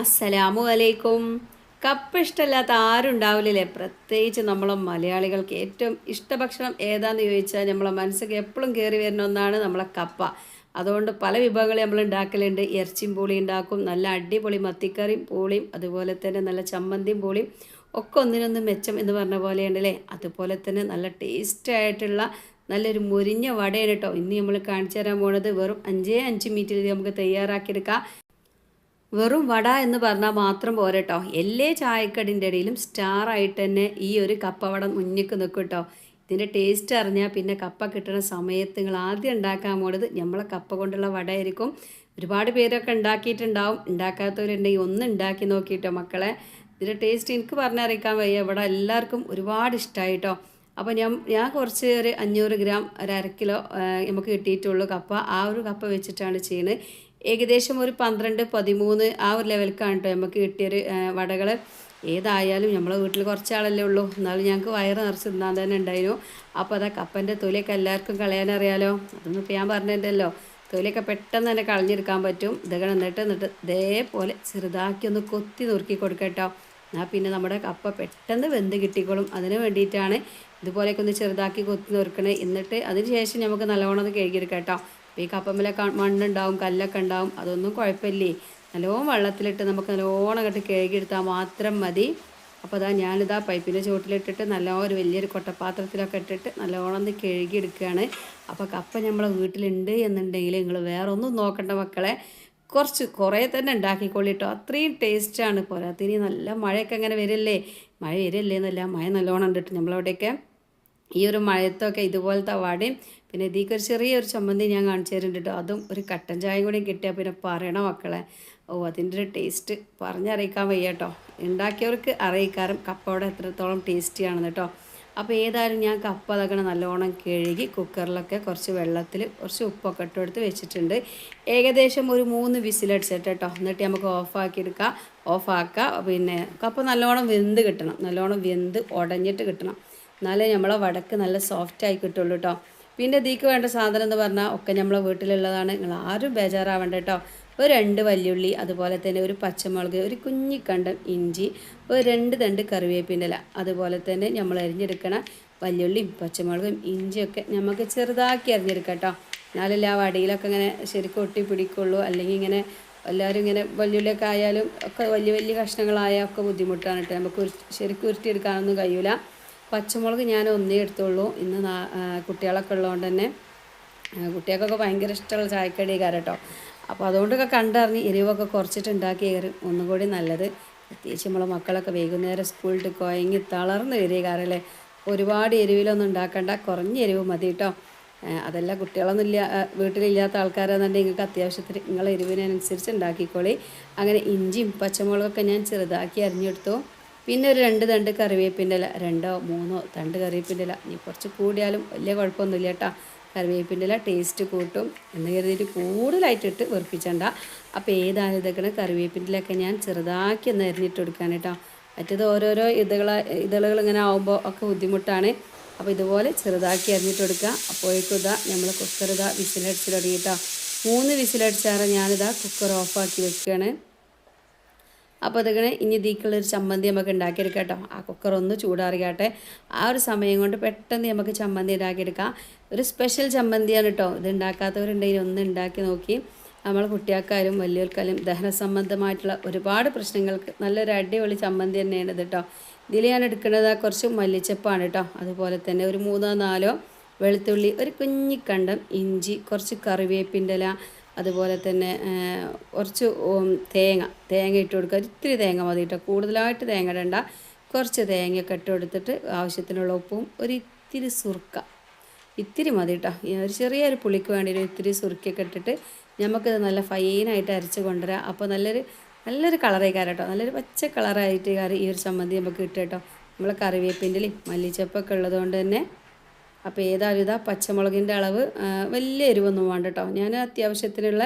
അസ്സലാമു അലൈക്കും കപ്പ ഇഷ്ടമല്ലാത്ത ആരും ഉണ്ടാവില്ലല്ലേ പ്രത്യേകിച്ച് നമ്മളെ മലയാളികൾക്ക് ഏറ്റവും ഇഷ്ടഭക്ഷണം ഏതാന്ന് ചോദിച്ചാൽ നമ്മളെ മനസ്സിലേക്ക് എപ്പോഴും കയറി വരുന്ന ഒന്നാണ് നമ്മളെ കപ്പ. അതുകൊണ്ട് പല വിഭവങ്ങൾ നമ്മൾ ഉണ്ടാക്കലുണ്ട്. ഇറച്ചിയും പൂളി ഉണ്ടാക്കും. നല്ല അടിപൊളി മത്തിക്കറിയും പൂളിയും അതുപോലെ തന്നെ നല്ല ചമ്മന്തിയും പൂളിയും ഒക്കെ ഒന്നിനൊന്ന് മെച്ചം എന്ന് പറഞ്ഞ പോലെയുണ്ടല്ലേ അതുപോലെ തന്നെ നല്ല ടേസ്റ്റ് ആയിട്ടുള്ള നല്ലൊരു മുരിഞ്ഞ വടയാണ് കേട്ടോ. ഇന്ന് നമ്മൾ കാണിച്ചു തരാൻ പോണത് വെറും അഞ്ചേ അഞ്ച് മിനിറ്റിൽ നമുക്ക് തയ്യാറാക്കിയെടുക്കാം. വെറും വട എന്ന് പറഞ്ഞാൽ മാത്രം പോരട്ടോ. എല്ലാ ചായക്കടിന്റെ ഇടയിലും സ്റ്റാർ ആയിട്ട് തന്നെ ഈ ഒരു കപ്പവട മുന്നിക്ക് നിൽക്കും കേട്ടോ ഇതിന്റെ ടേസ്റ്റ് അറിഞ്ഞാൽ പിന്നെ കപ്പ കിട്ടുന്ന സമയത്ത് നിങ്ങൾ ആദ്യം ഉണ്ടാക്കാൻ പോണത് നമ്മളെ കപ്പ കൊണ്ടുള്ള വടയായിരിക്കും. ഒരുപാട് പേരൊക്കെ ഉണ്ടാക്കിയിട്ടുണ്ടാവും. ഉണ്ടാക്കാത്തവരുണ്ടെങ്കിൽ ഒന്ന് ഉണ്ടാക്കി നോക്കിയിട്ടോ മക്കളെ. ഇതിന്റെ ടേസ്റ്റ് എനിക്ക് പറഞ്ഞറിയിക്കാൻ വയ്യ. ഇവിടെ എല്ലാവർക്കും ഒരുപാട് ഇഷ്ടമായിട്ടോ അപ്പോൾ ഞാൻ ഞാൻ കുറച്ച് ഒരു അഞ്ഞൂറ് ഗ്രാം ഒരു അര കിലോ നമുക്ക് കിട്ടിയിട്ടുള്ളൂ കപ്പ. ആ ഒരു കപ്പ വെച്ചിട്ടാണ് ചെയ്യുന്നത്. ഏകദേശം ഒരു പന്ത്രണ്ട് പതിമൂന്ന് ആ ഒരു ലെവൽക്കാണ് കേട്ടോ നമുക്ക് കിട്ടിയൊരു വടകൾ ഏതായാലും നമ്മളെ വീട്ടിൽ കുറച്ചാളല്ലേ ഉള്ളൂ. എന്നാലും ഞങ്ങൾക്ക് വയറ് നിറച്ച് തിന്നാൻ തന്നെ ഉണ്ടായിരുന്നു അപ്പോൾ അതാ കപ്പന്റെ തൊലിയൊക്കെ എല്ലാവർക്കും കളയാനറിയാലോ അതൊന്നും ഇപ്പോൾ ഞാൻ പറഞ്ഞിട്ടല്ലോ തൊലിയൊക്കെ പെട്ടെന്ന് തന്നെ കളഞ്ഞെടുക്കാൻ പറ്റും. ഇതൊക്കെ എന്നിട്ട് എന്നിട്ട് ഇതേപോലെ ചെറുതാക്കി ഒന്ന് കൊത്തി നുറുക്കി കൊടുക്കട്ടോ എന്നാൽ പിന്നെ നമ്മുടെ കപ്പ പെട്ടെന്ന് വെന്ത് കിട്ടിക്കോളും. അതിന് വേണ്ടിയിട്ടാണ് ഇതുപോലെയൊക്കെ ഒന്ന് ചെറുതാക്കി കൊത്തി നുറുക്കണേ. എന്നിട്ട് അതിന് ശേഷം നമുക്ക് നല്ലവണ്ണം ഒന്ന് കഴുകിയെടുക്കാം കേട്ടോ അപ്പോൾ ഈ കപ്പമ്പിലെ മണ്ണുണ്ടാവും കല്ലൊക്കെ ഉണ്ടാവും അതൊന്നും കുഴപ്പമില്ലേ? നല്ലോണം വെള്ളത്തിലിട്ട് നമുക്ക് നല്ലോണം അങ്ങോട്ട് കഴുകിയെടുത്താൽ മാത്രം മതി. അപ്പോൾ അതാ ഞാനിതാ പൈപ്പിന്റെ ചുവട്ടിലിട്ടിട്ട് നല്ലോണം ഒരു വലിയൊരു കൊട്ടപ്പാത്രത്തിലൊക്കെ ഇട്ടിട്ട് നല്ലോണം ഒന്ന് കഴുകിയെടുക്കുകയാണ്. അപ്പോൾ കപ്പ നമ്മളെ വീട്ടിലുണ്ട് എന്നുണ്ടെങ്കിൽ നിങ്ങൾ വേറെ ഒന്നും നോക്കണ്ട മക്കളെ. കുറച്ച് കുറേ തന്നെ ഉണ്ടാക്കിക്കൊള്ളിട്ടോ അത്രയും ടേസ്റ്റാണ് പോരാത്തിന് നല്ല മഴയൊക്കെ അങ്ങനെ വരില്ലേ? മഴ വരില്ലേ എന്നല്ല മഴ നല്ലോണം ഉണ്ട് കേട്ടോ നമ്മളവിടെയൊക്കെ ഈ ഒരു മഴയത്തൊക്കെ ഇതുപോലത്തെ വടയും പിന്നെ ഇതിലേക്ക് ഒരു ചെറിയൊരു ചമ്മന്തി ഞാൻ കാണിച്ചു തരുന്നുണ്ട് കേട്ടോ. അതും ഒരു കട്ടൻ ചായ കൂടി കിട്ടിയാൽ പിന്നെ പറയണ മക്കളെ? ഓ അതിന്റെ ഒരു ടേസ്റ്റ് പറഞ്ഞറിയിക്കാൻ വയ്യ കേട്ടോ. ഉണ്ടാക്കിയവർക്ക് അറിയിക്കാറും കപ്പയുടെ എത്രത്തോളം ടേസ്റ്റിയാണെന്ന് കേട്ടോ. അപ്പോൾ ഏതായാലും ഞാൻ കപ്പ അതൊക്കെ നല്ലോണം കഴുകി കുക്കറിലൊക്കെ കുറച്ച് വെള്ളത്തിൽ കുറച്ച് ഉപ്പൊക്കെ ഇട്ടെടുത്ത് വെച്ചിട്ടുണ്ട്. ഏകദേശം ഒരു മൂന്ന് വിസിലടിച്ചിട്ട് കേട്ടോ. എന്നിട്ട് നമുക്ക് ഓഫാക്കി എടുക്കാം. ഓഫാക്കുക പിന്നെ കപ്പ നല്ലോണം വെന്ത് കിട്ടണം. നല്ലോണം വെന്ത് ഉടഞ്ഞിട്ട് കിട്ടണം. എന്നാലേ നമ്മളെ വടക്ക് നല്ല സോഫ്റ്റ് ആയി കിട്ടുള്ളൂ കേട്ടോ. പിന്നെ ഇതിക്ക് വേണ്ട സാധനം എന്ന് പറഞ്ഞാൽ ഒക്കെ നമ്മളെ വീട്ടിലുള്ളതാണ്. നിങ്ങൾ ആരും ബേജാറാവണ്ട കേട്ടോ. ഒരു രണ്ട് വല്യുള്ളി അതുപോലെ തന്നെ ഒരു പച്ചമുളക് ഒരു കുഞ്ഞിക്കണ്ടം ഇഞ്ചി ഒരു രണ്ട് തണ്ട് കറിവേപ്പിന്റെ അതുപോലെ തന്നെ നമ്മൾ അരിഞ്ഞെടുക്കണ വല്യുള്ളിയും പച്ചമുളകും ഇഞ്ചിയൊക്കെ നമുക്ക് ചെറുതാക്കി അരിഞ്ഞെടുക്കാം കേട്ടോ. എന്നാലല്ലേ ആ വടിയിലൊക്കെ ഇങ്ങനെ ശരിക്കും ഒട്ടി പിടിക്കുള്ളൂ അല്ലെങ്കിൽ ഇങ്ങനെ എല്ലാവരും ഇങ്ങനെ വല്യുള്ളിയൊക്കെ ആയാലും ഒക്കെ വലിയ വലിയ കഷ്ണങ്ങളായാൽ ഒക്കെ ബുദ്ധിമുട്ടാണ് കേട്ടോ. നമുക്ക് ശരിക്കും ഉരുട്ടിയെടുക്കാനൊന്നും കഴിയൂല. പച്ചമുളക് ഞാൻ ഒന്നേ എടുത്തുള്ളൂ. ഇന്ന് കുട്ടികളൊക്കെ ഉള്ളതുകൊണ്ട് തന്നെ കുട്ടികൾക്കൊക്കെ ഭയങ്കര ഇഷ്ടമുള്ള ചായക്കടി കേട്ടോ അപ്പോൾ അതുകൊണ്ടൊക്കെ കണ്ടറിഞ്ഞ് എരിവൊക്കെ കുറച്ചിട്ട് ഉണ്ടാക്കി കയറി ഒന്നും നല്ലത്. പ്രത്യേകിച്ച് നമ്മളെ മക്കളൊക്കെ വൈകുന്നേരം സ്കൂളിൽ കുഴങ്ങി തളർന്ന് വരിക കാരല്ലേ ഒരുപാട് എരിവിലൊന്നും ഉണ്ടാക്കണ്ട കുറഞ്ഞ എരിവ് മതി കേട്ടോ അതല്ല കുട്ടികളൊന്നും ഇല്ല വീട്ടിലില്ലാത്ത ആൾക്കാരാണെന്നുണ്ടെങ്കിൽ നിങ്ങൾക്ക് അത്യാവശ്യത്തിന് നിങ്ങളെ എരിവിനനുസരിച്ച് ഉണ്ടാക്കിക്കോളി. അങ്ങനെ ഇഞ്ചിയും പച്ചമുളകൊക്കെ ഞാൻ ചെറുതാക്കി അരിഞ്ഞെടുത്തു. പിന്നെ ഒരു രണ്ട് തണ്ട് കറിവേപ്പിന്റെ ഇല രണ്ടോ മൂന്നോ തണ്ട് കറിവേപ്പിന്റെ ഇല. ഇനി കുറച്ച് കൂടിയാലും വലിയ കുഴപ്പമൊന്നുമില്ല കേട്ടോ. കറിവേപ്പിന്റെ ഇല ടേസ്റ്റ് കൂട്ടും എന്ന് കരുതിയിട്ട് കൂടുതലായിട്ടിട്ട് വെറുപ്പിച്ചണ്ട. അപ്പോൾ ഏതാണ് ഇതൊക്കെ കറിവേപ്പിന്റെ ഇലയൊക്കെ ഞാൻ ചെറുതാക്കി ഒന്ന് അരിഞ്ഞിട്ട് കൊടുക്കാൻ കേട്ടോ. മറ്റേത് ഓരോരോ ഇതകൾ ഇതളുകൾ ഇങ്ങനെ ആകുമ്പോൾ ഒക്കെ ബുദ്ധിമുട്ടാണ്. അപ്പോൾ ഇതുപോലെ ചെറുതാക്കി അരിഞ്ഞിട്ട് കൊടുക്കുക അപ്പോഴേക്കും ഇതാ നമ്മൾ കുക്കർ ഇതാ വിസിലടിച്ച് തുടങ്ങിയിട്ടോ മൂന്ന് വിസിലടിച്ചാറ് ഞാനിതാ കുക്കർ ഓഫാക്കി വെക്കുകയാണ് അപ്പോൾ അതിങ്ങനെ ഇനി ഇതിക്കുള്ളൊരു ചമ്മന്തി നമുക്ക് ഉണ്ടാക്കിയെടുക്കാം ആ കുക്കർ ഒന്ന് ചൂടാറിയാട്ടെ. ആ ഒരു സമയം കൊണ്ട് പെട്ടെന്ന് നമുക്ക് ചമ്മന്തി ഉണ്ടാക്കിയെടുക്കാം. ഒരു സ്പെഷ്യൽ ചമ്മന്തിയാണ് കേട്ടോ ഇത് ഉണ്ടാക്കാത്തവരുണ്ടെങ്കിൽ ഒന്ന് ഉണ്ടാക്കി നോക്കി. നമ്മൾ കുട്ടിയാക്കാരും വലിയവർക്കാരും ദഹന സംബന്ധമായിട്ടുള്ള ഒരുപാട് പ്രശ്നങ്ങൾക്ക് നല്ലൊരു അടിപൊളി ചമ്മന്തി തന്നെയാണ് ഇത് കേട്ടോ ഇതിൽ ഞാൻ എടുക്കുന്നത് കുറച്ച് മല്ലിച്ചപ്പാണ് കേട്ടോ അതുപോലെ തന്നെ ഒരു മൂന്നോ നാലോ വെളുത്തുള്ളി ഒരു കുഞ്ഞിക്കണ്ടം ഇഞ്ചി കുറച്ച് കറിവേപ്പിന്റെ ഇല അതുപോലെ തന്നെ കുറച്ച് തേങ്ങ തേങ്ങ ഇട്ട് കൊടുക്കുക. ഒത്തിരി തേങ്ങ മതി കേട്ടോ കൂടുതലായിട്ട് തേങ്ങ ഇടണ്ട. കുറച്ച് തേങ്ങയൊക്കെ ഇട്ട് കൊടുത്തിട്ട് ആവശ്യത്തിനുള്ള ഉപ്പും ഒരു ഇത്തിരി സുർക്ക. ഇത്തിരി മതി കേട്ടോ ഒരു ചെറിയൊരു പുളിക്ക് വേണ്ടി ഇത്തിരി സുറുക്കിയൊക്കെ ഇട്ടിട്ട് നമുക്കിത് നല്ല ഫൈനായിട്ട് അരച്ച് കൊണ്ടുവരാം. അപ്പോൾ നല്ലൊരു നല്ലൊരു കളറായി കയറി കേട്ടോ നല്ലൊരു പച്ച കളറായിട്ട് കറി ഈ ഒരു ചമ്മന്തി നമുക്ക് കിട്ടും കേട്ടോ നമ്മളെ കറിവേപ്പിന്റെ മല്ലിച്ചപ്പൊക്കെ ഉള്ളതുകൊണ്ട് തന്നെ അപ്പോൾ ഏതായാലും ഇതാ പച്ചമുളകിന്റെ അളവ് വലിയ എരിവൊന്നും വേണ്ട കേട്ടോ ഞാൻ അത്യാവശ്യത്തിനുള്ള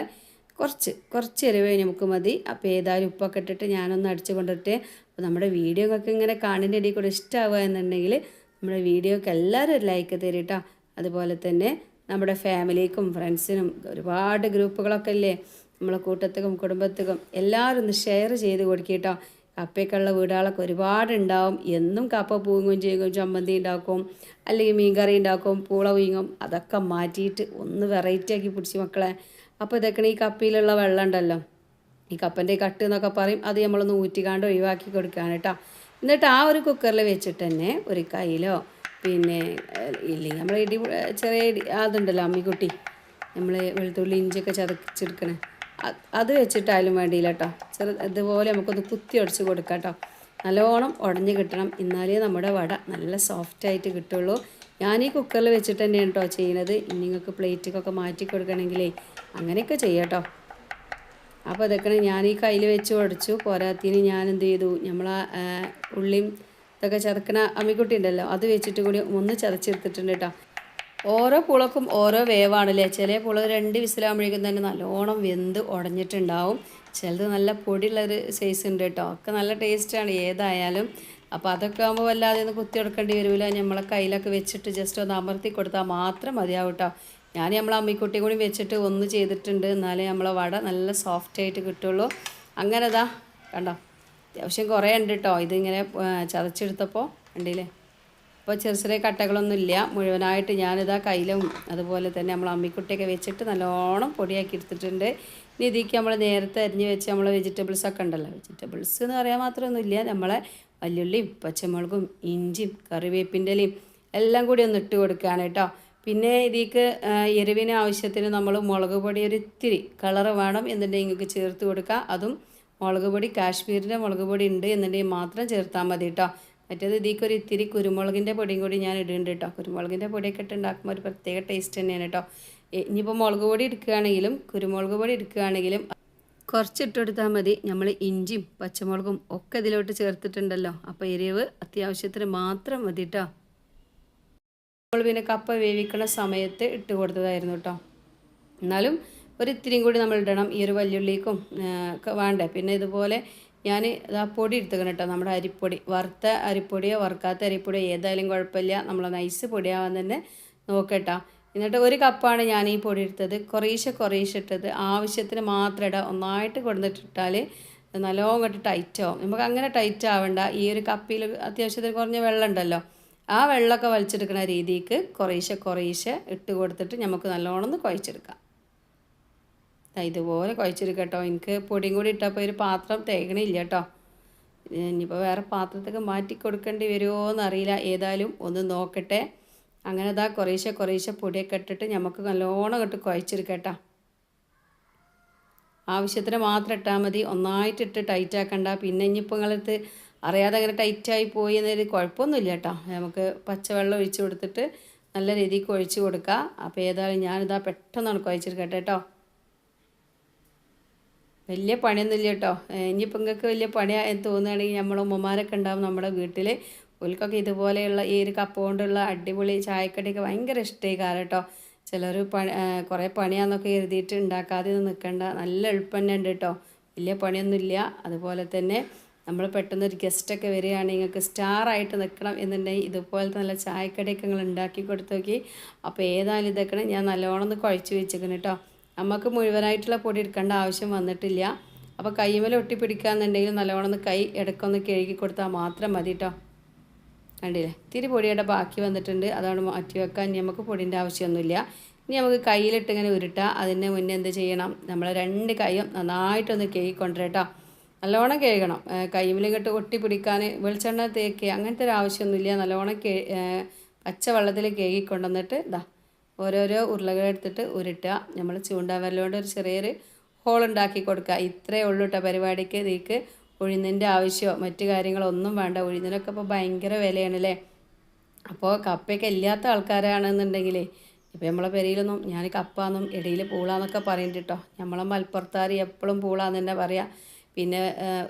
കുറച്ച് കുറച്ച് എരിവേ നമുക്ക് മതി. അപ്പോൾ ഏതായാലും ഉപ്പൊക്കെ ഇട്ടിട്ട് ഞാനൊന്ന് അടിച്ചു കൊണ്ടിട്ട് അപ്പോൾ നമ്മുടെ വീഡിയോ ഒക്കെ ഇങ്ങനെ കാണിന്റെ ഇടയിൽ കൂടെ ഇഷ്ടമാവുക എന്നുണ്ടെങ്കിൽ നമ്മുടെ വീഡിയോക്ക് എല്ലാവരും ഒരു ലൈക്ക് തരും കേട്ടോ അതുപോലെ തന്നെ നമ്മുടെ ഫാമിലിക്കും ഫ്രണ്ട്സിനും ഒരുപാട് ഗ്രൂപ്പുകളൊക്കെ ഇല്ലേ? നമ്മളെ കൂട്ടത്തിനും കുടുംബത്തിനും എല്ലാവരും ഒന്ന് ഷെയർ ചെയ്ത് കൊടുക്കുക കപ്പയൊക്കെയുള്ള വീടുകളൊക്കെ ഒരുപാടുണ്ടാവും. എന്നും കപ്പ പൂങ്ങും ചെയ്യും ചമ്മന്തി ഉണ്ടാക്കും അല്ലെങ്കിൽ മീൻകറി ഉണ്ടാക്കും പൂള വീങ്ങും അതൊക്കെ മാറ്റിയിട്ട് ഒന്ന് വെറൈറ്റി ആക്കി പിടിച്ച് മക്കളെ. അപ്പോൾ ഇതൊക്കെ ഈ കപ്പയിലുള്ള വെള്ളം ഉണ്ടല്ലോ. ഈ കപ്പന്റെ കട്ട് എന്നൊക്കെ പറയും. അത് നമ്മളൊന്ന് ഊറ്റിക്കാണ്ട് ഒഴിവാക്കി കൊടുക്കുകയാണ് കേട്ടോ. എന്നിട്ട് ആ ഒരു കുക്കറിൽ വെച്ചിട്ട് തന്നെ ഒരു കയ്യിലോ പിന്നെ ഇല്ലെങ്കിൽ നമ്മൾ ഇടി ചെറിയ അതുണ്ടല്ലോ അമ്മിക്കുട്ടി. നമ്മൾ വെളുത്തുള്ളി ഇഞ്ചിയൊക്കെ ചതച്ചെടുക്കണേ. അത് വെച്ചിട്ടായാലും വേണ്ടിയില്ല കേട്ടോ ചെറു ഇതുപോലെ നമുക്കൊന്ന് കുത്തി ഉടച്ച് കൊടുക്കാം കേട്ടോ നല്ലോണം ഉടഞ്ഞ് കിട്ടണം. എന്നാലേ നമ്മുടെ വട നല്ല സോഫ്റ്റായിട്ട് കിട്ടുള്ളൂ. ഞാൻ ഈ കുക്കറിൽ വെച്ചിട്ട് തന്നെയാണ് കേട്ടോ ചെയ്യുന്നത്. നിങ്ങൾക്ക് പ്ലേറ്റിക്കൊക്കെ മാറ്റി കൊടുക്കണമെങ്കിലേ അങ്ങനെയൊക്കെ ചെയ്യാം കേട്ടോ അപ്പോൾ ഇതൊക്കെ ഞാൻ ഈ കയ്യിൽ വെച്ച് ഉടച്ചു പോരാത്തിന് ഞാൻ എന്ത് ചെയ്തു? നമ്മൾ ഉള്ളിയും ഇതൊക്കെ ചതക്കണ അമ്മിക്കുട്ടി ഉണ്ടല്ലോ അത് വെച്ചിട്ട് കൂടി ഒന്ന് ചതച്ചെടുത്തിട്ടുണ്ട് കേട്ടോ ഓരോ പുളക്കും ഓരോ വേവാണല്ലേ? ചില പുള രണ്ട് വിസിലാകുമ്പോഴേക്കും തന്നെ നല്ലോണം വെന്ത് ഉടഞ്ഞിട്ടുണ്ടാവും ചിലത് നല്ല പൊടിയുള്ളൊരു സൈസ് ഉണ്ട് കേട്ടോ. ഒക്കെ നല്ല ടേസ്റ്റാണ് ഏതായാലും. അപ്പോൾ അതൊക്കെ ആകുമ്പോൾ വല്ലാതെ ഒന്ന് കുത്തി കൊടുക്കേണ്ടി വരില്ല നമ്മളെ കയ്യിലൊക്കെ വെച്ചിട്ട് ജസ്റ്റ് ഒന്ന് അമർത്തി കൊടുത്താൽ മാത്രം മതിയാവും കേട്ടോ. ഞാൻ നമ്മളെ അമ്മിക്കുട്ടി കൂടി വെച്ചിട്ട് ഒന്ന് ചെയ്തിട്ടുണ്ട്. എന്നാലേ നമ്മളെ വട നല്ല സോഫ്റ്റ് ആയിട്ട് കിട്ടുള്ളൂ. അങ്ങനെ ഇതാ കണ്ടോ? അത്യാവശ്യം കുറേ ഉണ്ട് കേട്ടോ. ഇതിങ്ങനെ ചതച്ചെടുത്തപ്പോൾ കണ്ടില്ലേ? അപ്പോൾ ചെറിയ ചെറിയ കട്ടകളൊന്നും ഇല്ല. മുഴുവനായിട്ട് ഞാനിതാ കയ്യിലും അതുപോലെ തന്നെ നമ്മൾ അമ്മിക്കുട്ടിയൊക്കെ വെച്ചിട്ട് നല്ലോണം പൊടിയാക്കി എടുത്തിട്ടുണ്ട്. ഇനി ഇതിക്ക് നമ്മൾ നേരത്തെ അരിഞ്ഞ് വെച്ച് നമ്മൾ വെജിറ്റബിൾസൊക്കെ ഉണ്ടല്ലോ. വെജിറ്റബിൾസ് എന്ന് പറയാൻ മാത്രമൊന്നുമില്ല നമ്മളെ വല്യുള്ളിയും പച്ചമുളകും ഇഞ്ചിയും കറിവേപ്പിന്റെ ഇലയും എല്ലാം കൂടി ഒന്ന് ഇട്ട് കൊടുക്കുകയാണ് കേട്ടോ. പിന്നെ ഇതിക്ക് എരിവിന് ആവശ്യത്തിന് നമ്മൾ മുളക് പൊടി ഒരു ഇത്തിരി കളറ് വേണം എന്നുണ്ടെങ്കിൽ നിങ്ങൾക്ക് ചേർത്ത് കൊടുക്കുക അതും മുളക് പൊടി കാശ്മീരിന്റെ മുളക് പൊടി ഉണ്ട് എന്നുണ്ടെങ്കിൽ മാത്രം ചേർത്താൽ മതി കേട്ടോ. മറ്റേത് ഇതിലേക്ക് ഒരു ഇത്തിരി കുരുമുളകിന്റെ പൊടിയും കൂടി ഞാൻ ഇടുന്നുണ്ട് കേട്ടോ. കുരുമുളകിന്റെ പൊടിയൊക്കെ ഇട്ട് ഉണ്ടാക്കുമ്പോൾ ഒരു പ്രത്യേക ടേസ്റ്റ് തന്നെയാണ് കേട്ടോ. ഇനിയിപ്പോൾ മുളക് പൊടി എടുക്കുകയാണെങ്കിലും കുരുമുളക് പൊടി എടുക്കുകയാണെങ്കിലും കുറച്ചിട്ട് കൊടുത്താൽ മതി. നമ്മൾ ഇഞ്ചിയും പച്ചമുളകും ഒക്കെ ഇതിലോട്ട് ചേർത്തിട്ടുണ്ടല്ലോ. അപ്പോൾ എരിവ് അത്യാവശ്യത്തിന് മാത്രം മതി കേട്ടോ. നമ്മൾ പിന്നെ കപ്പ വേവിക്കണ സമയത്ത് ഇട്ട് കൊടുത്തതായിരുന്നു കേട്ടോ. എന്നാലും ഒരു ഇത്തിരിയും കൂടി നമ്മൾ ഇടണം. ഈ ഒരു വല്യുള്ളിക്കും വേണ്ടേ. പിന്നെ ഇതുപോലെ ഞാൻ ഇതാ പൊടി എടുത്തുക്കണം കേട്ടോ നമ്മുടെ അരിപ്പൊടി. വറുത്ത അരിപ്പൊടിയോ വറുക്കാത്ത അരിപ്പൊടിയോ ഏതായാലും കുഴപ്പമില്ല. നമ്മൾ നൈസ് പൊടിയാവാൻ തന്നെ നോക്കട്ടോ എന്നിട്ട് ഒരു കപ്പാണ് ഞാൻ ഈ പൊടി എടുത്തത്. കുറേശ്ശെ കുറേശ്ശെ ഇട്ടത്. ആവശ്യത്തിന് മാത്രം ഇടാം. ഒന്നായിട്ട് കൊടുത്തിട്ടിട്ടാൽ നല്ലോണം ടൈറ്റ് ആവും. നമുക്ക് അങ്ങനെ ടൈറ്റ് ആവണ്ട. ഈ ഒരു കപ്പിയിൽ അത്യാവശ്യത്തിന് കുറഞ്ഞ വെള്ളം ഉണ്ടല്ലോ. ആ വെള്ളമൊക്കെ വലിച്ചെടുക്കുന്ന രീതിക്ക് കുറേശ്ശെ കുറേശ്ശെ ഇട്ട് കൊടുത്തിട്ട് നമുക്ക് നല്ലോണം ഒന്ന് കുഴച്ചെടുക്കാം. ഇതുപോലെ കുഴച്ചെടുക്കാം കേട്ടോ എനിക്ക് പൊടിയും കൂടി ഇട്ടപ്പോൾ ഒരു പാത്രം തേക്കണില്ല കേട്ടോ ഇനിയിപ്പോൾ വേറെ പാത്രത്തൊക്കെ മാറ്റി കൊടുക്കേണ്ടി വരുമോ എന്നറിയില്ല ഏതായാലും ഒന്ന് നോക്കട്ടെ. അങ്ങനെ ഇതാ കുറേശ്ശെ കുറേശ്ശെ പൊടിയൊക്കെ ഇട്ടിട്ട് നമുക്ക് നല്ലോണം ഇട്ട് കേട്ടോ ആവശ്യത്തിന് മാത്രം ഇട്ടാൽ മതി. ഒന്നായിട്ട് ഇട്ട് ടൈറ്റ് ആക്കണ്ട. പിന്നെ ഇനിയിപ്പോൾ നിങ്ങളടുത്ത് അറിയാതെ അങ്ങനെ ടൈറ്റായി പോയി എന്നൊരു കുഴപ്പമൊന്നുമില്ല കേട്ടോ നമുക്ക് പച്ചവെള്ളം ഒഴിച്ച് കൊടുത്തിട്ട് നല്ല രീതിക്ക് ഒഴിച്ച് കൊടുക്കുക അപ്പോൾ ഏതായാലും ഞാനിതാ പെട്ടെന്നാണ് കുഴച്ചെടുക്കട്ടെ കേട്ടോ വലിയ പണിയൊന്നുമില്ല കേട്ടോ. ഇനിയിപ്പോൾ നിങ്ങൾക്ക് വലിയ പണിയാന്ന് തോന്നുകയാണെങ്കിൽ നമ്മൾ ഉമ്മമാരൊക്കെ ഉണ്ടാവും നമ്മുടെ വീട്ടിൽ ഓൽക്കൊക്കെ ഇതുപോലെയുള്ള ഈ ഒരു കപ്പ് കൊണ്ടുള്ള അടിപൊളി ചായക്കടിയൊക്കെ ഭയങ്കര ഇഷ്ടമായി കാരം കേട്ടോ. ചിലർ പണി കുറേ പണിയാന്നൊക്കെ എഴുതിയിട്ട് ഉണ്ടാക്കാതെ നിൽക്കണ്ട നല്ല എളുപ്പം തന്നെ ഉണ്ട് കേട്ടോ. വലിയ പണിയൊന്നുമില്ല. അതുപോലെ തന്നെ നമ്മൾ പെട്ടെന്ന് ഒരു ഗസ്റ്റൊക്കെ വരികയാണെങ്കിൽ നിങ്ങൾക്ക് സ്റ്റാറായിട്ട് നിൽക്കണം എന്നുണ്ടെങ്കിൽ ഇതുപോലത്തെ നല്ല ചായക്കടിയൊക്കെ നിങ്ങൾ ഉണ്ടാക്കി കൊടുത്തു നോക്കി. അപ്പോൾ ഏതായാലും ഇതൊക്കെ ഞാൻ നല്ലോണം ഒന്ന് കുഴച്ച് വെച്ചേക്കണം കേട്ടോ. നമുക്ക് മുഴുവനായിട്ടുള്ള പൊടി എടുക്കേണ്ട ആവശ്യം വന്നിട്ടില്ല. അപ്പോൾ കൈമേൽ ഒട്ടിപ്പിടിക്കാന്നുണ്ടെങ്കിൽ നല്ലവണ്ണം ഒന്ന് കൈ ഇടയ്ക്കൊന്ന് കഴുകി കൊടുത്താൽ മാത്രം മതി കേട്ടോ കണ്ടില്ലേ? ഇത്തിരി പൊടിയുടെ ബാക്കി വന്നിട്ടുണ്ട്. അതുകൊണ്ട് മാറ്റി വെക്കാൻ. ഇനി നമുക്ക് പൊടിന്റെ ആവശ്യമൊന്നുമില്ല. ഇനി നമുക്ക് കയ്യിലിട്ട് ഇങ്ങനെ ഉരുട്ടുക അതിന് മുന്നേ എന്ത് ചെയ്യണം? നമ്മൾ രണ്ട് കൈയും നന്നായിട്ടൊന്ന് കഴുകി കൊണ്ടുവരട്ടോ നല്ലോണം കഴുകണം. കൈമിലിങ്ങോട്ട് ഒട്ടി പിടിക്കാൻ വെളിച്ചെണ്ണ തേക്കുക അങ്ങനത്തെ ഒരു ആവശ്യമൊന്നുമില്ല. നല്ലോണം കേ പച്ച വെള്ളത്തിൽ കഴുകി കൊണ്ടുവന്നിട്ട് ഇതാ ഓരോരോ ഉരുളകൾ എടുത്തിട്ട് ഉരുട്ടുക. നമ്മൾ ചൂണ്ടാവരലുകൊണ്ട് ഒരു ചെറിയൊരു ഹോൾ ഉണ്ടാക്കി കൊടുക്കുക. ഇത്രയേ ഉള്ളൂ കേട്ടോ പരിപാടിക്ക്. ഇതിക്ക് ഉഴുന്നിന്റെ ആവശ്യമോ മറ്റ് കാര്യങ്ങളോ ഒന്നും വേണ്ട. ഉഴുന്നിനൊക്കെ ഇപ്പോൾ ഭയങ്കര വിലയാണല്ലേ അപ്പോൾ കപ്പയൊക്കെ ഇല്ലാത്ത ആൾക്കാരാണെന്നുണ്ടെങ്കിലേ ഇപ്പോൾ നമ്മളെ പെരയിലൊന്നും ഞാൻ കപ്പാന്നും ഇടയിൽ പൂളാന്നൊക്കെ പറയുന്നുണ്ട് കേട്ടോ നമ്മളെ മലപ്പുറത്താർ എപ്പോഴും പൂളാന്ന് തന്നെ പറയാം. പിന്നെ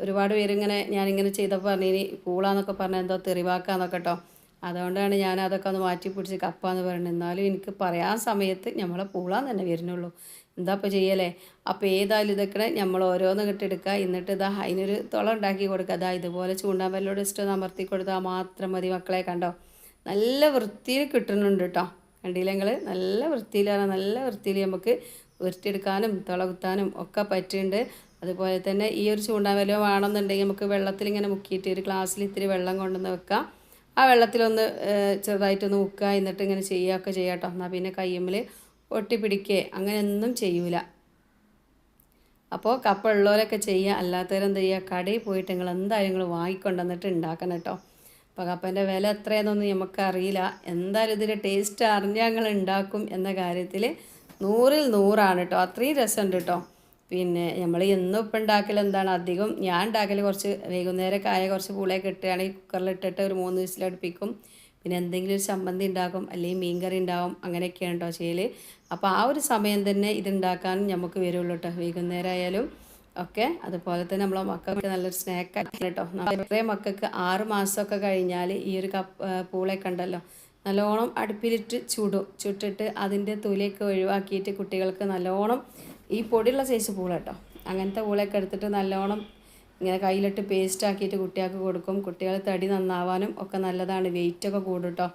ഒരുപാട് പേരിങ്ങനെ ഞാനിങ്ങനെ ചെയ്തപ്പോൾ പറഞ്ഞു പൂളാന്നൊക്കെ പറഞ്ഞാൽ എന്തോ തെറിവാക്കാന്നൊക്കെ കേട്ടോ അതുകൊണ്ടാണ് ഞാൻ അതൊക്കെ ഒന്ന് മാറ്റി പിടിച്ച് കപ്പ എന്ന് പറയുന്നത്. എന്നാലും എനിക്ക് പറയാൻ സമയത്ത് നമ്മളെ പൂളാൻ തന്നെ വരുന്നുള്ളൂ. എന്താ ഇപ്പോൾ ചെയ്യലേ? അപ്പോൾ ഏതായാലും ഇതൊക്കെ നമ്മൾ ഓരോന്ന് കിട്ടെടുക്കുക എന്നിട്ട് ഇതാ അതിനൊരു തുള ഉണ്ടാക്കി കൊടുക്കുക. അതാ ഇതുപോലെ ചൂണ്ടാമ്പല്ലോട് ഇഷ്ടം അമർത്തി കൊടുത്താൽ മാത്രം മതി മക്കളെ കണ്ടോ? നല്ല വൃത്തിയിൽ കിട്ടുന്നുണ്ട് കേട്ടോ കണ്ടില്ലെങ്കിൽ നല്ല വൃത്തിയിലാണ് നല്ല വൃത്തിയിൽ നമുക്ക് ഉരുട്ടിയെടുക്കാനും തിളകുത്താനും ഒക്കെ പറ്റുന്നുണ്ട്. അതുപോലെ തന്നെ ഈ ഒരു ചൂണ്ടാവലോ വേണമെന്നുണ്ടെങ്കിൽ നമുക്ക് വെള്ളത്തിൽ ഇങ്ങനെ മുക്കിയിട്ട് ഒരു ഗ്ലാസ്സിൽ ഇത്തിരി വെള്ളം കൊണ്ടുവന്ന് വെക്കാം. ആ വെള്ളത്തിലൊന്ന് ചെറുതായിട്ടൊന്ന് മുക്കുക എന്നിട്ട് ഇങ്ങനെ ചെയ്യുകയൊക്കെ ചെയ്യാം കേട്ടോ. എന്നാൽ പിന്നെ കയ്യമ്മൽ ഒട്ടിപ്പിടിക്കുക അങ്ങനെയൊന്നും ചെയ്യൂല. അപ്പോൾ കപ്പ ഉള്ളവരൊക്കെ ചെയ്യുക അല്ലാത്തവരെന്ത് ചെയ്യുക കടയിൽ പോയിട്ട് നിങ്ങൾ എന്തായാലും നിങ്ങൾ വാങ്ങിക്കൊണ്ടുവന്നിട്ട് ഉണ്ടാക്കണം കേട്ടോ. അപ്പോൾ കപ്പന്റെ വില എത്രയെന്നൊന്നും നമുക്കറിയില്ല. എന്തായാലും ഇതിന്റെ ടേസ്റ്റ് അറിഞ്ഞാൽ ഞങ്ങൾ ഉണ്ടാക്കും എന്ന കാര്യത്തിൽ നൂറിൽ നൂറാണ് കേട്ടോ. അത്രയും രസമുണ്ട് കേട്ടോ. പിന്നെ നമ്മൾ എന്നും ഇപ്പം ഉണ്ടാക്കൽ എന്താണ്? അധികം ഞാൻ ഉണ്ടാക്കൽ കുറച്ച് വൈകുന്നേരമൊക്കെ ആയ കുറച്ച് പൂളയൊക്കെ ഇട്ടുകയാണെങ്കിൽ കുക്കറിലിട്ടിട്ട് ഒരു മൂന്ന് വിസിലടുപ്പിക്കും പിന്നെ എന്തെങ്കിലും ഒരു ചമ്മന്തി ഉണ്ടാക്കും അല്ലെങ്കിൽ മീൻകറി ഉണ്ടാവും അങ്ങനെയൊക്കെയാണ് കേട്ടോ ചെയ്യൽ അപ്പോൾ ആ ഒരു സമയം തന്നെ ഇതുണ്ടാക്കാനും നമുക്ക് വരുള്ളൂ കേട്ടോ. വൈകുന്നേരം ആയാലും ഒക്കെ അതുപോലെ തന്നെ നമ്മളെ മക്കൾക്ക് നല്ലൊരു സ്നാക്ക് കേട്ടോ. നമ്മുടെ മക്കൾക്ക് ആറ് മാസമൊക്കെ കഴിഞ്ഞാൽ ഈ ഒരു കപ്പ് പൂളയൊക്കെ ഉണ്ടല്ലോ. നല്ലോണം അടുപ്പിലിട്ട് ചുടും. ചുട്ടിട്ട് അതിന്റെ തൊലിയൊക്കെ ഒഴിവാക്കിയിട്ട് കുട്ടികൾക്ക് നല്ലോണം ഈ പൊടിയുള്ള സൈസ് പൂള കേട്ടോ. അങ്ങനത്തെ പൂളയൊക്കെ എടുത്തിട്ട് നല്ലോണം ഇങ്ങനെ കയ്യിലിട്ട് പേസ്റ്റ് ആക്കിയിട്ട് കുട്ടികൾക്ക് കൊടുക്കും. കുട്ടികൾ തടി നന്നാവാനും ഒക്കെ നല്ലതാണ്. വെയിറ്റൊക്കെ കൂടും കേട്ടോ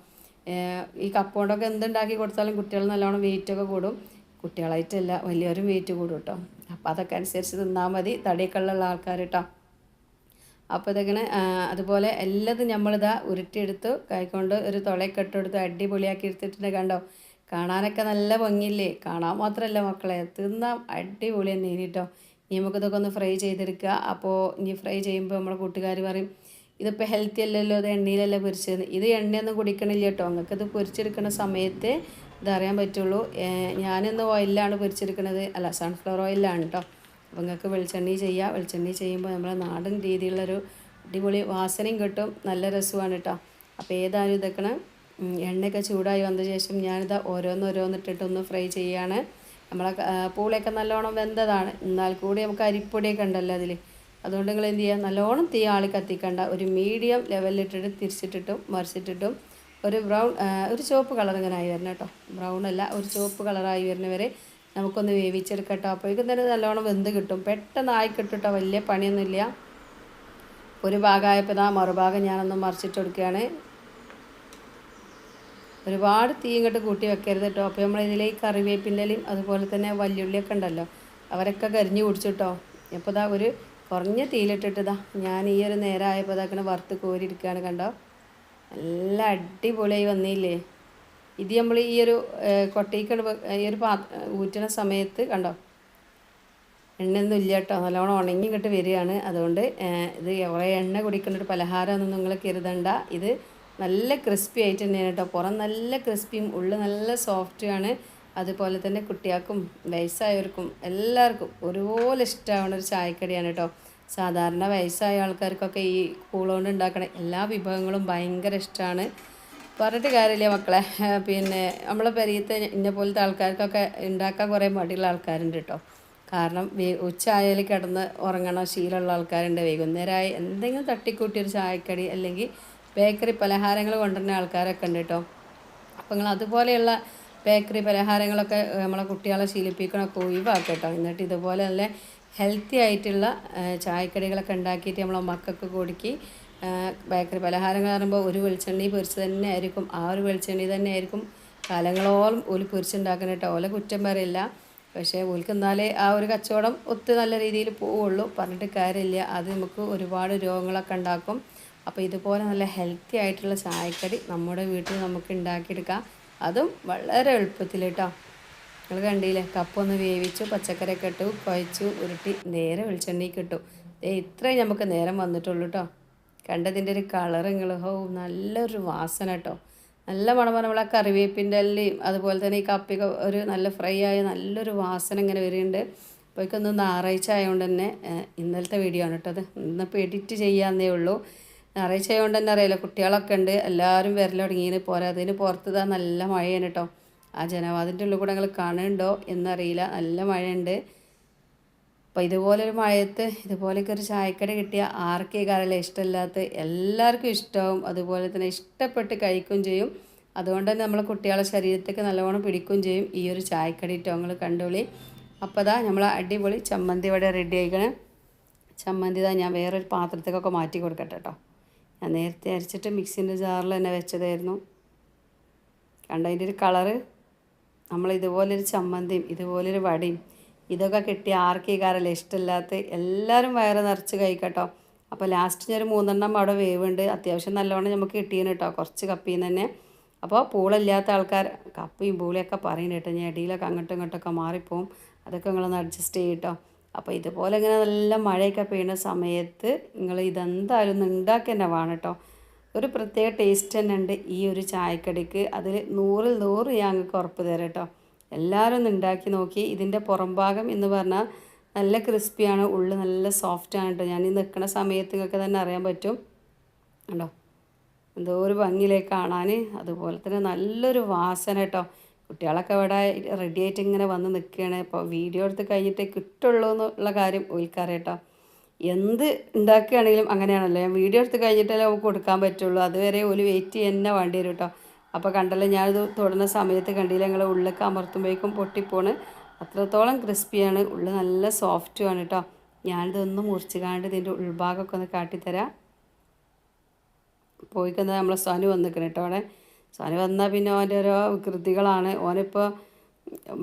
ഈ കപ്പ കൊണ്ടൊക്കെ എന്തുണ്ടാക്കി കൊടുത്താലും കുട്ടികൾ നല്ലോണം വെയിറ്റൊക്കെ കൂടും. കുട്ടികളായിട്ടല്ല വലിയവരും വെയിറ്റ് കൂടും കേട്ടോ അപ്പോൾ അതൊക്കെ അനുസരിച്ച് തിന്നാൽ മതി. തടിയൊക്കെ ഉള്ള ആൾക്കാർ കേട്ടോ അപ്പോൾ ഇതങ്ങനെ അതുപോലെ എല്ലാതും നമ്മളിതാ ഉരുട്ടിയെടുത്ത് കൈക്കൊണ്ട് ഒരു തുളയൊക്കെ ഇട്ടെടുത്ത് അടിപൊളിയാക്കി എടുത്തിട്ടുണ്ട് കണ്ടോ? കാണാനൊക്കെ നല്ല ഭംഗിയില്ലേ? കാണാൻ മാത്രമല്ല മക്കളെ. തിന്നാം അടിപൊളി തന്നെ കേട്ടോ ഇനി നമുക്കിതൊക്കെ ഒന്ന് ഫ്രൈ ചെയ്തെടുക്കുക. അപ്പോൾ ഇനി ഫ്രൈ ചെയ്യുമ്പോൾ നമ്മുടെ കൂട്ടുകാർ പറയും ഇതിപ്പോൾ ഹെൽത്തി അല്ലല്ലോ ഇത് എണ്ണയിലല്ല പൊരിച്ചത് ഇത് എണ്ണയൊന്നും കുടിക്കണില്ല കേട്ടോ. നിങ്ങൾക്ക് ഇത് പൊരിച്ചെടുക്കുന്ന സമയത്ത് ഇതറിയാൻ പറ്റുള്ളൂ. ഞാനിന്ന് ഓയിലാണ് പൊരിച്ചെടുക്കുന്നത് അല്ല സൺഫ്ലവർ ഓയിലാണ് കേട്ടോ. അപ്പോൾ നിങ്ങൾക്ക് വെളിച്ചെണ്ണി ചെയ്യുക വെളിച്ചെണ്ണി ചെയ്യുമ്പോൾ നമ്മളെ നാടൻ രീതിയിലുള്ളൊരു അടിപൊളി വാസനയും കിട്ടും. നല്ല രസമാണ് കേട്ടോ. അപ്പോൾ ഏതായാലും ഇതൊക്കെ എണ്ണയൊക്കെ ചൂടായി വന്ന ശേഷം ഞാനിത് ഓരോന്നോരോന്നിട്ടിട്ടൊന്ന് ഫ്രൈ ചെയ്യാണ്. നമ്മളെ പൂളയൊക്കെ നല്ലോണം വെന്തതാണ്. എന്നാൽ കൂടി നമുക്ക് അരിപ്പൊടിയൊക്കെ ഉണ്ടല്ലോ അതിൽ അതുകൊണ്ട് നിങ്ങൾ എന്ത് ചെയ്യുക നല്ലോണം തീ ആളി കത്തിക്കണ്ട. ഒരു മീഡിയം ലെവലിലിട്ടിട്ട് തിരിച്ചിട്ടിട്ടും മറിച്ചിട്ടിട്ടും ഒരു ബ്രൗൺ ഒരു ചുവപ്പ് കളർ ഇങ്ങനെ ആയി വരണം കേട്ടോ. ബ്രൗൺ അല്ല ഒരു ചുവപ്പ് കളറായി വരുന്നവരെ നമുക്കൊന്ന് വേവിച്ചെടുക്കട്ടോ അപ്പോഴേക്കും തന്നെ നല്ലോണം വെന്ത് കിട്ടും. പെട്ടെന്ന് ആയി വലിയ പണിയൊന്നുമില്ല. ഒരു ഭാഗമായപ്പോൾ ഇതാ മറുഭാഗം ഞാനൊന്ന് മറിച്ചിട്ട് കൊടുക്കുകയാണ്. ഒരുപാട് തീ ഇങ്ങോട്ട് കൂട്ടി വെക്കരുത് കേട്ടോ അപ്പോൾ നമ്മൾ ഇതിലേക്ക് കറിവേപ്പിന്റെ ഇലയും അതുപോലെ തന്നെ വല്യുള്ളിയൊക്കെ ഉണ്ടല്ലോ അവരൊക്കെ കരിഞ്ഞു കുടിച്ചിട്ടോ അപ്പോൾ ഇതാ ഒരു കുറഞ്ഞ തീയിലിട്ടിട്ട് ഇതാ ഞാൻ ഈ ഒരു നേരമായപ്പോൾ ഇതാക്കണ വറുത്ത് കോരി ഇരിക്കുകയാണ് കണ്ടോ? നല്ല അടിപൊളിയായി വന്നില്ലേ? ഇത് നമ്മൾ ഈ ഒരു കൊട്ടയ്ക്കട് ഈ ഒരു പാ ഊറ്റണ സമയത്ത് കണ്ടോ? എണ്ണയൊന്നും ഇല്ല കേട്ടോ നല്ലോണം ഉണങ്ങി ഇങ്ങോട്ട് വരികയാണ്. അതുകൊണ്ട് ഇത് കുറേ എണ്ണ കുടിക്കേണ്ട ഒരു പലഹാരമൊന്നും നിങ്ങൾ കരുതണ്ട. ഇത് നല്ല ക്രിസ്പി ആയിട്ട് തന്നെയാണ് കേട്ടോ പുറം നല്ല ക്രിസ്പിയും ഉള്ളു നല്ല സോഫ്റ്റുമാണ് അതുപോലെ തന്നെ കുട്ടികൾക്കും വയസ്സായവർക്കും എല്ലാവർക്കും ഒരുപോലെ ഇഷ്ടമാവുന്ന ഒരു ചായക്കടിയാണ് കേട്ടോ സാധാരണ വയസ്സായ ആൾക്കാർക്കൊക്കെ ഈ കൂളോണ്ട് ഉണ്ടാക്കണ എല്ലാ വിഭവങ്ങളും ഭയങ്കര ഇഷ്ടമാണ് പറഞ്ഞിട്ട് കാര്യമില്ല മക്കളെ. പിന്നെ നമ്മളെ പെരിയത്തെ ഇന്നെ പോലത്തെ ആൾക്കാർക്കൊക്കെ ഉണ്ടാക്കാൻ കുറേ മടിയുള്ള ആൾക്കാരുണ്ട് കേട്ടോ കാരണം വേ- ഉച്ച ആയാൽ കിടന്ന് ഉറങ്ങണ ശീലമുള്ള ആൾക്കാരുണ്ട്. വൈകുന്നേരമായി എന്തെങ്കിലും തട്ടിക്കൂട്ടി ഒരു ചായക്കടി അല്ലെങ്കിൽ ബേക്കറി പലഹാരങ്ങൾ കൊണ്ടുവരുന്ന ആൾക്കാരൊക്കെ ഉണ്ട് കേട്ടോ. അപ്പോൾ നിങ്ങൾ അതുപോലെയുള്ള ബേക്കറി പലഹാരങ്ങളൊക്കെ നമ്മളെ കുട്ടികളെ ശീലിപ്പിക്കണമൊക്കെ ഒഴിവാക്കുക കേട്ടോ. എന്നിട്ട് ഇതുപോലെ നല്ല ഹെൽത്തി ആയിട്ടുള്ള ചായക്കടികളൊക്കെ ഉണ്ടാക്കിയിട്ട് നമ്മളെ മക്കൾക്ക് കൊടുക്കി ബേക്കറി പലഹാരങ്ങൾ പറയുമ്പോൾ ഒരു വെളിച്ചെണ്ണി പൊരിച്ച് തന്നെ ആയിരിക്കും. ആ ഒരു വെളിച്ചെണ്ണി തന്നെ ആയിരിക്കും കാലങ്ങളോളം ഒരു പൊരിച്ചുണ്ടാക്കണം കേട്ടോ. ഓല കുറ്റം പറയില്ല. പക്ഷേ ഓൽക്ക് എന്നാലേ ആ ഒരു കച്ചവടം ഒത്തിരി നല്ല രീതിയിൽ പോവുള്ളൂ. പറഞ്ഞിട്ട് കാര്യമില്ല. അത് നമുക്ക് ഒരുപാട് രോഗങ്ങളൊക്കെ ഉണ്ടാക്കും. അപ്പോൾ ഇതുപോലെ നല്ല ഹെൽത്തി ആയിട്ടുള്ള ചായക്കടി നമ്മുടെ വീട്ടിൽ നമുക്ക് ഉണ്ടാക്കിയെടുക്കാം. അതും വളരെ എളുപ്പത്തിൽ കേട്ടോ. നിങ്ങൾ കണ്ടില്ലേ? കപ്പൊന്ന് വേവിച്ചു പച്ചക്കറിയൊക്കെ ഇട്ടു കുഴച്ചു ഉരുട്ടി നേരെ വെളിച്ചെണ്ണയ്ക്ക് ഇട്ടു. ഏ ഇത്രയും നമുക്ക് നേരം വന്നിട്ടുള്ളൂ കേട്ടോ. കണ്ടതിന്റെ ഒരു കളർ നിങ്ങൾ ഹോ നല്ലൊരു വാസന കേട്ടോ. നല്ല മണമാണ് നമ്മളെ കറിവേപ്പിന്റെ എല്ലാം അതുപോലെ തന്നെ ഈ കപ്പി ഒരു നല്ല ഫ്രൈ ആയ നല്ലൊരു വാസന ഇങ്ങനെ വരുന്നുണ്ട് അപ്പോൾ ഇന്ന് ഞായറാഴ്ച ആയതുകൊണ്ട് തന്നെ ഇന്നലത്തെ വീഡിയോ ആണ് കേട്ടോ അത്. ഇന്നിപ്പോൾ എഡിറ്റ് ചെയ്യാന്നേ ഉള്ളൂ. ഞായറാഴ്ച ആയതുകൊണ്ട് തന്നെ അറിയാലോ കുട്ടികളൊക്കെ ഉണ്ട്. എല്ലാവരും വരൽ പോരാ അതിന് പുറത്ത് ഇതാ നല്ല മഴയാണ് കേട്ടോ ആ ജനവാദിന്റെ ഉള്ളിൽ കൂടെ ഞങ്ങൾ കാണുന്നുണ്ടോ എന്നറിയില്ല. നല്ല മഴയുണ്ട്. അപ്പോൾ ഇതുപോലെ ഒരു മഴയത്ത് ഇതുപോലെയൊക്കെ ഒരു ചായക്കട കിട്ടിയ ആർക്കേ കാലല്ല ഇഷ്ടമില്ലാത്ത എല്ലാവർക്കും ഇഷ്ടവും. അതുപോലെ തന്നെ ഇഷ്ടപ്പെട്ട് കഴിക്കുകയും ചെയ്യും. അതുകൊണ്ട് തന്നെ നമ്മളെ കുട്ടികളെ ശരീരത്തേക്ക് നല്ലവണ്ണം പിടിക്കുകയും ചെയ്യും. ഈ ഒരു ചായക്കടി ഇട്ടോ നിങ്ങൾ കണ്ടോളി. അപ്പോൾ അതാ നമ്മൾ അടിപൊളി ചമ്മന്തി ഇവിടെ റെഡി ആയിക്കണേ. ചമ്മന്തി ഞാൻ വേറൊരു പാത്രത്തേക്കൊക്കെ മാറ്റി കൊടുക്കട്ടെ കേട്ടോ ഞാൻ നേരത്തെ അരച്ചിട്ട് മിക്സിന്റെ ജാറിൽ തന്നെ വെച്ചതായിരുന്നു. കണ്ട? അതിന്റെ ഒരു കളറ്. നമ്മൾ ഇതുപോലൊരു ചമ്മന്തിയും ഇതുപോലൊരു വടയും ഇതൊക്കെ കിട്ടി ആർക്കേക്കാരല്ലേ ഇഷ്ടമില്ലാത്ത എല്ലാവരും വയറ് നിറച്ച് കഴിക്കട്ടോ. അപ്പോൾ ലാസ്റ്റ് ഞാൻ ഒരു മൂന്നെണ്ണം അവിടെ വേവുണ്ട്. അത്യാവശ്യം നല്ലവണ്ണം നമുക്ക് കിട്ടിയെന്ന് കേട്ടോ. കുറച്ച് കപ്പിയിൽ നിന്ന് തന്നെ. അപ്പോൾ പൂളില്ലാത്ത ആൾക്കാർ കപ്പയും പൂളിയൊക്കെ പറയുന്നത് കേട്ടോ. ഞാൻ ഇടയിലൊക്കെ അങ്ങോട്ടും ഇങ്ങോട്ടൊക്കെ മാറിപ്പോവും. അതൊക്കെ നിങ്ങളൊന്ന് അഡ്ജസ്റ്റ് ചെയ്യട്ടോ അപ്പോൾ ഇതുപോലെ ഇങ്ങനെ നല്ല മഴയൊക്കെ പെയ്യുന്ന സമയത്ത് നിങ്ങൾ ഇതെന്തായാലും ഒന്ന് ഉണ്ടാക്കി തന്നെ വേണം കേട്ടോ ഒരു പ്രത്യേക ടേസ്റ്റ് തന്നെ ഉണ്ട് ഈ ഒരു ചായക്കടിക്ക്. അതിൽ നൂറിൽ നൂറ് ഞാൻ നിങ്ങൾക്ക് ഉറപ്പ് തരാം കേട്ടോ എല്ലാവരും ഒന്ന് ഉണ്ടാക്കി നോക്കി. ഇതിന്റെ പുറംഭാഗം എന്ന് പറഞ്ഞാൽ നല്ല ക്രിസ്പിയാണ് ഉള്ളിൽ നല്ല സോഫ്റ്റാണ് കേട്ടോ ഞാൻ ഈ നിൽക്കുന്ന സമയത്ത് നിങ്ങൾക്ക് തന്നെ അറിയാൻ പറ്റും. കണ്ടോ? എന്തോ ഒരു ഭംഗിയിലേക്ക് കാണാൻ. അതുപോലെ തന്നെ നല്ലൊരു വാസന കേട്ടോ കുട്ടികളൊക്കെ ഇവിടെ റെഡി ആയിട്ട് ഇങ്ങനെ വന്ന് നിൽക്കുകയാണ് ഇപ്പോൾ വീഡിയോ എടുത്ത് കഴിഞ്ഞിട്ടേ കിട്ടുള്ളൂ എന്നുള്ള കാര്യം ഓൽക്കറിയാം കേട്ടോ. എന്ത് ഉണ്ടാക്കുകയാണെങ്കിലും അങ്ങനെയാണല്ലോ. ഞാൻ വീഡിയോ എടുത്ത് കഴിഞ്ഞിട്ടല്ലേ നമുക്ക് കൊടുക്കാൻ പറ്റുള്ളൂ. അതുവരെ ഒരു വെയിറ്റ് തന്നെ വേണ്ടി വരും കേട്ടോ. അപ്പോൾ കണ്ടല്ലോ ഞാനിത് തൊടുന്ന സമയത്ത് കണ്ടില്ല ഞങ്ങൾ ഉള്ളിലേക്ക് അമർത്തുമ്പോഴേക്കും പൊട്ടിപ്പോണ്. അത്രത്തോളം ക്രിസ്പിയാണ്. ഉള്ളിൽ നല്ല സോഫ്റ്റുമാണ് കേട്ടോ. ഞാനിതൊന്ന് മുറിച്ച് കാണ്ട് ഇതിന്റെ ഉൾഭാഗമൊക്കെ ഒന്ന് കാട്ടിത്തരാം. പോയിക്കുന്നത് നമ്മളെ സ്വാനി വന്നിരിക്കണം കേട്ടോ അവിടെ. സനു വന്നാൽ പിന്നെ ഓന്റെ ഓരോ കൃതികളാണ്. ഓനിപ്പോൾ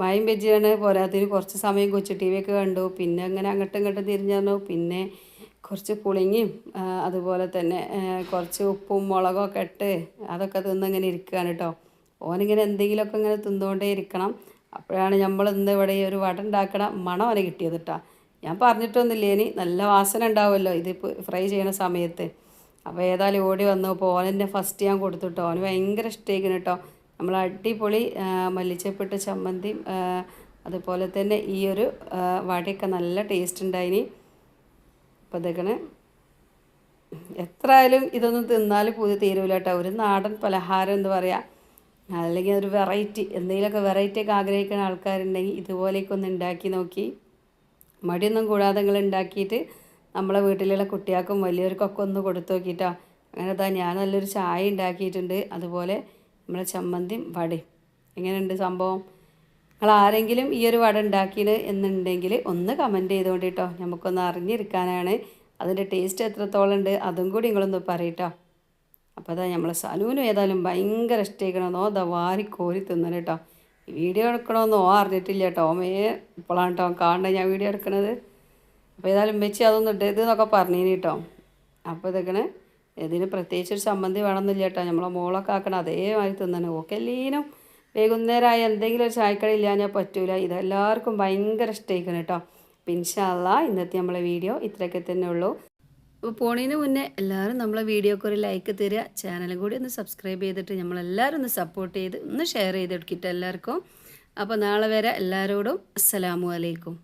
മയം വെജിയാണ് പോരാത്തിന് കുറച്ച് സമയം കൊച്ചു ടി വി ഒക്കെ കണ്ടു. പിന്നെ അങ്ങനെ അങ്ങോട്ടും ഇങ്ങോട്ടും തിരിഞ്ഞു പിന്നെ കുറച്ച് പുളിങ്ങിയും അതുപോലെ തന്നെ കുറച്ച് ഉപ്പും മുളകൊക്കെ ഇട്ട് അതൊക്കെ തിന്നിങ്ങനെ ഇരിക്കുകയാണ് കേട്ടോ ഓനിങ്ങനെ എന്തെങ്കിലുമൊക്കെ ഇങ്ങനെ തിന്നുകൊണ്ടേ ഇരിക്കണം. അപ്പോഴാണ് നമ്മൾ ഇന്ന് ഇവിടെ ഈ ഒരു വട ഉണ്ടാക്കണ മണം അവനെ കിട്ടിയത് കേട്ടോ ഞാൻ പറഞ്ഞിട്ടൊന്നുമില്ല ഇനി നല്ല വാസന ഉണ്ടാവുമല്ലോ ഇത് ഫ്രൈ ചെയ്യണ സമയത്ത്. അപ്പോൾ ഏതായാലും ഓടി വന്നു. അപ്പോൾ ഓനെന്നെ ഫസ്റ്റ് ഞാൻ കൊടുത്തുട്ടോ. ഓന് ഭയങ്കര ഇഷ്ടമായിരിക്കുന്നു കേട്ടോ. നമ്മൾ അടിപൊളി മല്ലിച്ചപ്പിട്ട് ചമ്മന്തി അതുപോലെ തന്നെ ഈ ഒരു വടയൊക്കെ നല്ല ടേസ്റ്റ് ഉണ്ടായിനി. അപ്പോൾ ഇതൊക്കെ എത്ര ആയാലും ഇതൊന്നും തിന്നാലും പുതിയ തീരൂല കേട്ടോ. ഒരു നാടൻ പലഹാരം എന്ന് പറയാം. അല്ലെങ്കിൽ ഒരു വെറൈറ്റി എന്തെങ്കിലുമൊക്കെ വെറൈറ്റി ഒക്കെ ആഗ്രഹിക്കുന്ന ആൾക്കാരുണ്ടെങ്കിൽ ഇതുപോലെയൊക്കെ ഒന്ന് ഉണ്ടാക്കി നോക്കി. മടിയൊന്നും കൂടാതെ നിങ്ങൾ ഉണ്ടാക്കിയിട്ട് നമ്മളെ വീട്ടിലുള്ള കുട്ടികൾക്കും വലിയവർക്കൊക്കെ ഒന്ന് കൊടുത്തു നോക്കിയിട്ടോ. അങ്ങനെ ഇതാ ഞാൻ നല്ലൊരു ചായ ഉണ്ടാക്കിയിട്ടുണ്ട്. അതുപോലെ നമ്മളെ ചമ്മന്തിയും വടയും. എങ്ങനെയുണ്ട് സംഭവം? നിങ്ങൾ ആരെങ്കിലും ഈ ഒരു വട ഉണ്ടാക്കിയത് എന്നുണ്ടെങ്കിൽ ഒന്ന് കമന്റ് ചെയ്തുകൊണ്ട് കേട്ടോ നമുക്കൊന്ന് അറിഞ്ഞിരിക്കാനാണ്. അതിന്റെ ടേസ്റ്റ് എത്രത്തോളം ഉണ്ട് അതും കൂടി നിങ്ങളൊന്ന് പറയട്ടോ. അപ്പോൾ അതാ നമ്മളെ സലൂനും ഏതായാലും ഭയങ്കര ഇഷ്ടമായിക്കണമെന്നോ അതാ വാരി കോരി തിന്നണം കേട്ടോ വീഡിയോ എടുക്കണമെന്നോ അറിഞ്ഞിട്ടില്ല കേട്ടോ ഓമേ ഇപ്പോഴാണ് കേട്ടോ കാണണ്ടേ ഞാൻ വീഡിയോ എടുക്കണത്. അപ്പോൾ ഏതായാലും വെച്ച് അതൊന്നും ഇടരുത് എന്നൊക്കെ പറഞ്ഞിനി കേട്ടോ അപ്പോൾ ഇതൊക്കെ ഇതിന് പ്രത്യേകിച്ച് ഒരു സംബന്ധി വേണമെന്നില്ല കേട്ടോ നമ്മളെ മോളൊക്കെ ആക്കണം അതേമാതിരി തിന്നണം. ഓക്കെ എല്ലീനും വൈകുന്നേരമായി എന്തെങ്കിലും ഒരു ചായക്കട ഇല്ലാഞ്ഞാൽ പറ്റൂല. ഇതെല്ലാവർക്കും ഭയങ്കര ഇഷ്ടമായിരിക്കണം കേട്ടോ ഇൻഷാല്ല ഇന്നത്തെ നമ്മളെ വീഡിയോ ഇത്രയൊക്കെ തന്നെ ഉള്ളൂ. അപ്പോൾ പോണതിന് മുന്നേ എല്ലാവരും നമ്മളെ വീഡിയോക്ക് ഒരു ലൈക്ക് തരിക ചാനലും കൂടി ഒന്ന് സബ്സ്ക്രൈബ് ചെയ്തിട്ട് നമ്മളെല്ലാവരും ഒന്ന് സപ്പോർട്ട് ചെയ്ത് ഒന്ന് ഷെയർ ചെയ്ത് എടുക്കിട്ട് എല്ലാവർക്കും. അപ്പോൾ നാളെ വരെ എല്ലാവരോടും അസ്സലാമു അലൈക്കും.